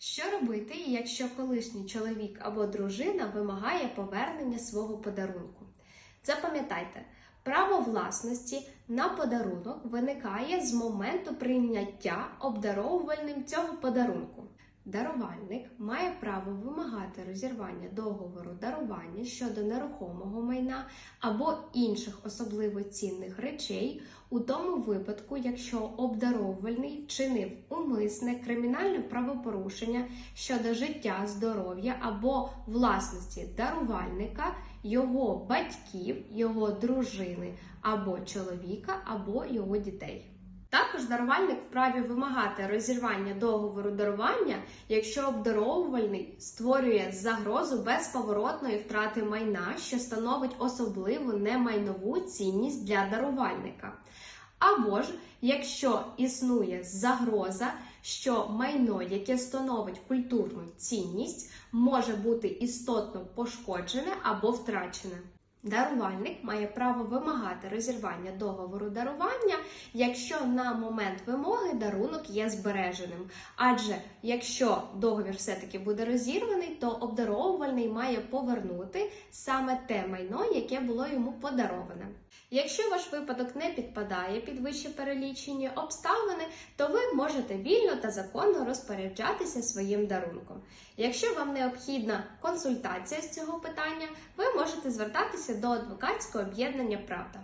Що робити, якщо колишній чоловік або дружина вимагає повернення свого подарунку? Запам'ятайте, право власності на подарунок виникає з моменту прийняття обдаровувальним цього подарунку. Дарувальник має право вимагати розірвання договору дарування щодо нерухомого майна або інших особливо цінних речей у тому випадку, якщо обдаровувальний вчинив умисне кримінальне правопорушення щодо життя, здоров'я або власності дарувальника, його батьків, його дружини або чоловіка, або його дітей. Також дарувальник вправі вимагати розірвання договору дарування, якщо обдаровувальний створює загрозу безповоротної втрати майна, що становить особливу немайнову цінність для дарувальника. Або ж якщо існує загроза, що майно, яке становить культурну цінність, може бути істотно пошкоджене або втрачене. Дарувальник має право вимагати розірвання договору дарування, якщо на момент вимоги дарунок є збереженим. Адже якщо договір все-таки буде розірваний, то обдаровувальний має повернути саме те майно, яке було йому подароване. Якщо ваш випадок не підпадає під вище перелічені обставини, то ви можете вільно та законно розпоряджатися своїм дарунком. Якщо вам необхідна консультація з цього питання, ви можете звертатися до адвокатського об'єднання Правда.